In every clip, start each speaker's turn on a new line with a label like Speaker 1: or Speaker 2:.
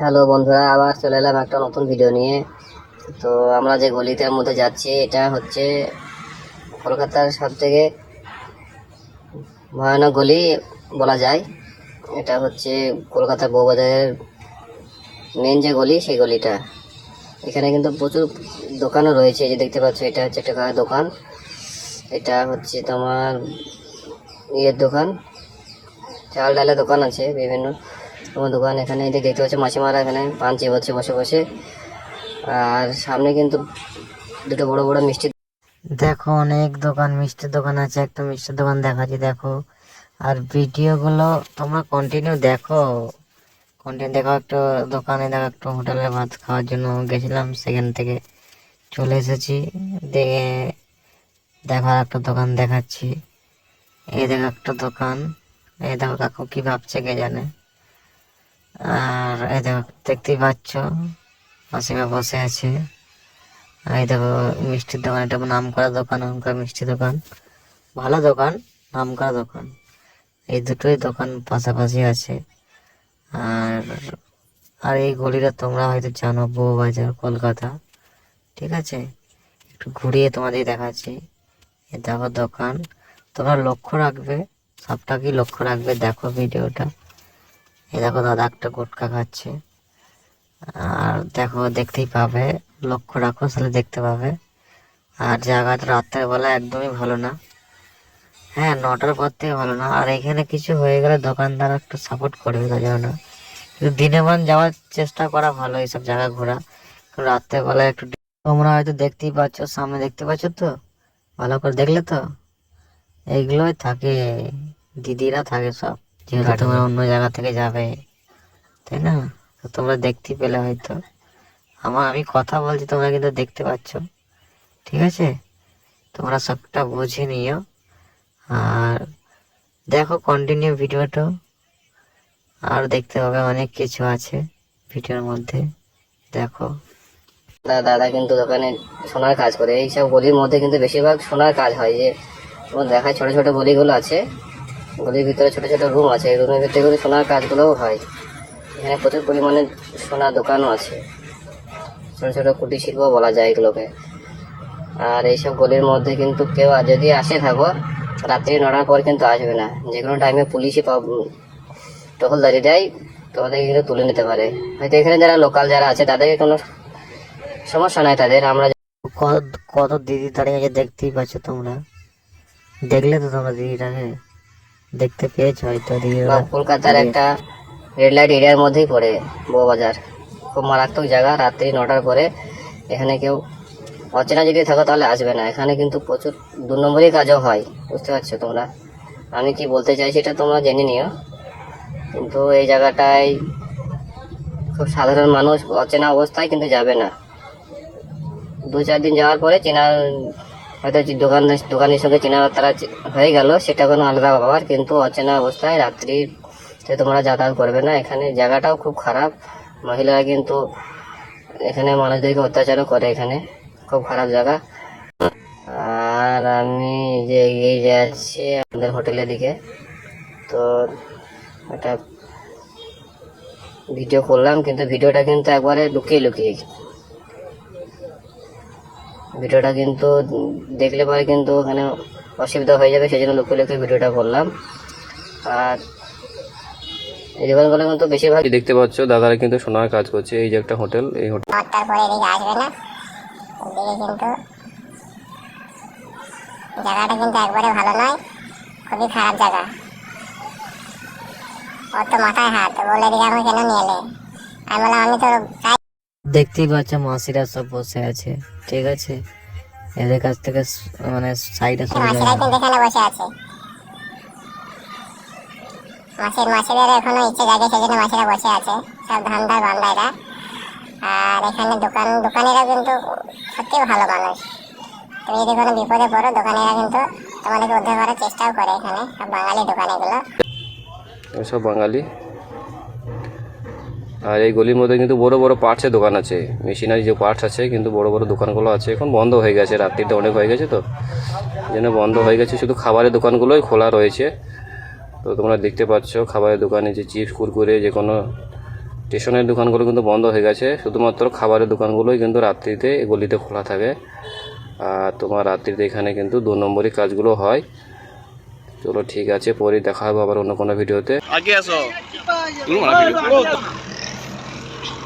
Speaker 1: Hello বন্ধুরা, আবার চলে এলাম একটা নতুন ভিডিও নিয়ে। তো আমরা যে গলিটার মধ্যে যাচ্ছি, এটা হচ্ছে কলকাতার সব থেকে ভয়ানক গলি বলা যায়। এটা হচ্ছে কলকাতা বউবাজারের মেন যে গলি, সেই গলিটা। এখানে কিন্তু প্রচুর দোকানও রয়েছে যে দেখতে পাচ্ছ, এটা হচ্ছে একটা দোকান। এটা হচ্ছে তোমার ইয়ের দোকান, চাল ডালের দোকান আছে বিভিন্ন। তোমার দোকান এখানে, এই দেখতে পাচ্ছ মাছিমারা এখানে পান চিবাচ্ছে, বসে বসে। আর সামনে কিন্তু দুটো বড় বড় মিষ্টি
Speaker 2: দেখো, অনেক দোকান, মিষ্টির দোকান আছে, একটা মিষ্টির দোকান দেখাচ্ছি, দেখো। আর ভিডিওগুলো তোমরা কন্টিনিউ দেখো। কন্টিনিউ দেখো একটা দোকানে, দেখো একটা হোটেলে ভাত খাওয়ার জন্য গেছিলাম, সেখান থেকে চলে এসেছি। দেখে দেখো একটা দোকান দেখাচ্ছি। এই দেখো একটা দোকান। এই দেখো কাকু কি ভাবছে কে জানে। আর এই দেখো, দেখতেই পাচ্ছ, মাসিমা বসে আছে। এই দেখো, মিষ্টির দোকান, এটা নাম করা দোকান, নাম করা মিষ্টি দোকান। ভালো দোকান, নাম করা দোকান। এই দুটোই দোকান পাশাপাশি আছে। আর আর এই গলিটা তোমরা হয়তো জানো বউ বাজার কলকাতা। ঠিক আছে? একটু ঘুরিয়ে তোমাদের দেখাচ্ছি। দেখো দোকান। তোমরা লক্ষ্য রাখবে সবটাকেই লক্ষ্য রাখবে, দেখো ভিডিওটা। এই দেখো দাদা একটা গুটকা খাচ্ছে। আর দেখো, দেখতেই পাবে, লক্ষ্য রাখো, তাহলে দেখতে পাবে। আর জায়গাটা রাত্রের বেলা একদমই ভালো না। হ্যাঁ নটার পর থেকে ভালো না। আর এখানে কিছু হয়ে গেলে দোকানদার একটু সাপোর্ট করবে, তার জন্য। কিন্তু দিনে মান যাওয়ার চেষ্টা করা ভালো এইসব জায়গা ঘোরা। রাত্রের বেলা একটু তোমরা হয়তো দেখতেই পাচ্ছ, সামনে দেখতে পাচ্ছ তো? ভালো করে দেখলে তো? এইগুলোই থাকে। দিদিরা থাকে সব। যেহেতু তোমরা অন্য জায়গা থেকে যাবে তাই না? তো তোমরা দেখতে পেলে হয়তো। আমার আমি কথা বলছি তোমরা কিন্তু দেখতে পাচ্ছ। ঠিক আছে? তোমরা সবটা বুঝে নিও। আর দেখো কন্টিনিউ ভিডিওটা। আর দেখতে হবে অনেক কিছু আছে ভিডিওর মধ্যে। দেখো।
Speaker 1: দাদা কিন্তু দোকানে সোনার কাজ করে। এইসব গলির মধ্যে কিন্তু বেশিরভাগ সোনার কাজ হয়। যে তোমার দেখায় ছোট ছোট গলিগুলো আছে গলির ভিতরে ছোট ছোট রুম আছে। এই রুমের ভিতরে কিন্তু সোনার কাজগুলোও হয়। এখানে প্রচুর পরিমাণে সোনার দোকানও আছে। ছোট ছোট কুটির শিল্প বলা যায় এগুলোকে। আর এইসব গলির মধ্যে কিন্তু কেউ যদি আসে থাকো, রাত্রি নটার পর কিন্তু আসবে না। যে কোনো টাইমে পুলিশই টহলদারি দেয়, তোমাদেরকে কিন্তু তুলে নিতে পারে। হয়তো এখানে যারা লোকাল যারা আছে তাদেরকে কোনো সমস্যা নাই তাদের। আমরা
Speaker 2: কত কত দিদি দাঁড়িয়ে দেখতেই পাচ্ছ তোমরা। দেখলে তো তোমরা দিদিটাকে। দেখতে পেয়েছ হয়তো
Speaker 1: কলকাতার একটা রেড লাইট এরিয়ার মধ্যেই পড়ে বউবাজার। খুব মারাত্মক জায়গা রাত্রি নটার পরে। এখানে কেউ অচেনা যদি থাকো তাহলে আসবে না। এখানে কিন্তু প্রচুর দু নম্বরই কাজও হয় বুঝতে পারছ তোমরা? আমি কি বলতে চাইছি এটা তোমরা জেনে নিও। কিন্তু এই জায়গাটায় খুব সাধারণ মানুষ অচেনা অবস্থায় কিন্তু যাবে না। দু চার দিন যাওয়ার পরে চেনা হয়তো দোকান দোকানের সঙ্গে চেনা তারা হয়ে গেল, সেটা কোনো আলাদা ব্যাপার। কিন্তু অচেনা অবস্থায় রাত্রি তোমরা যাতায়াত করবে না। এখানে জায়গাটাও খুব খারাপ। মহিলারা কিন্তু এখানে মানুষদেরকে অত্যাচারও করে এখানে। খুব খারাপ জায়গা। আর আমি যে এগিয়ে যাচ্ছি আমাদের হোটেলের দিকে, তো একটা ভিডিও করলাম, কিন্তু ভিডিওটা কিন্তু একবারে লুকিয়ে লুকিয়ে ভিডিওটা কিন্তু দেখলে পরে কিন্তু ওখানে অসুবিধা হয়ে যাবে সেই জন্য লক্ষ্য লুকিয়ে ভিডিওটা করলাম। আর এই দোকানগুলো কিন্তু বেশিরভাগ
Speaker 3: দেখতে পাচ্ছ দাদারা কিন্তু সোনার কাজ করছে এই যে একটা হোটেল এই হোটেল
Speaker 4: নটার এদিকে আসবে না। এদিকে কিন্তু জায়গাটা কিন্তু একবারে ভালো নয় খুবই খারাপ জায়গা। অত মাথায় হাত বলে এদিকে আমি কেন নিয়ে এলে? আমি বললাম আমি তো চাই
Speaker 2: দেখতেই পাচ্ছ মাসিরা সব বসে আছে ঠিক আছে? এদের কাছ থেকে মানে সাইডে সরে
Speaker 4: মাসিরাই
Speaker 2: যাবে
Speaker 4: কিন্তু এখানে বসে আছে। মাসির মাসিদের এখনও ইচ্ছে জাগে সেই জন্য মাসিরা বসে আছে সব ধান্দার আর এখানে দোকান দোকানিরা কিন্তু সত্যি ভালো মানুষ। তুমি যদি কোনো বিপদে পড়ো দোকানিরা কিন্তু তোমাদেরকে উদ্ধার করার চেষ্টাও করে এখানে সব বাঙালি দোকান এগুলো
Speaker 3: সব বাঙালি। আর এই গলির মধ্যে কিন্তু বড় বড় পার্টসের দোকান আছে। মেশিনারি যে পার্টস আছে কিন্তু বড় বড় দোকানগুলো আছে। এখন বন্ধ হয়ে গেছে রাত্রিটা অনেক হয়ে গেছে তো। যেন বন্ধ হয়ে গেছে। শুধু খাবারের দোকানগুলোই খোলা রয়েছে। তো তোমরা দেখতে পাচ্ছ খাবারের দোকানে যে চিপস কুরকুরে যে কোনো স্টেশনের দোকানগুলো কিন্তু বন্ধ হয়ে গেছে। শুধুমাত্র খাবারের দোকানগুলোই কিন্তু রাত্রিতে এই গলিতে খোলা থাকে। আর তোমার রাত্রিতে এখানে কিন্তু দু নম্বরই কাজগুলো হয়। চলো ঠিক আছে পরে দেখা হবে আবার অন্য কোনো ভিডিওতে।
Speaker 5: আগে আসো।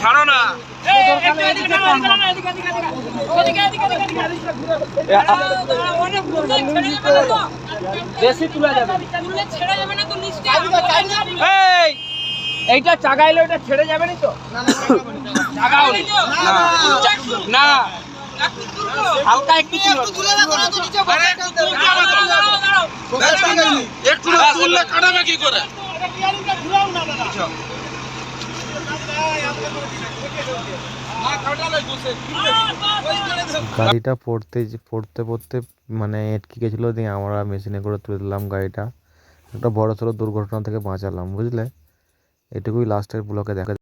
Speaker 5: ছাড়ো না। এই! এইটা চাগাইলে ওটা ছেড়ে যাবে না তো? না না হালকা একটু একটু তুললে কাটাবে কি করে?
Speaker 6: গাড়িটা পড়তে পড়তে পড়তে মানে এটকে গেছিল, দিয়ে আমরা মেশিনে করে তুলে দিলাম গাড়িটা। একটা বড় সড়ো দুর্ঘটনা থেকে বাঁচালাম, বুঝলে? এটুকুই লাস্টের ব্লকে দেখা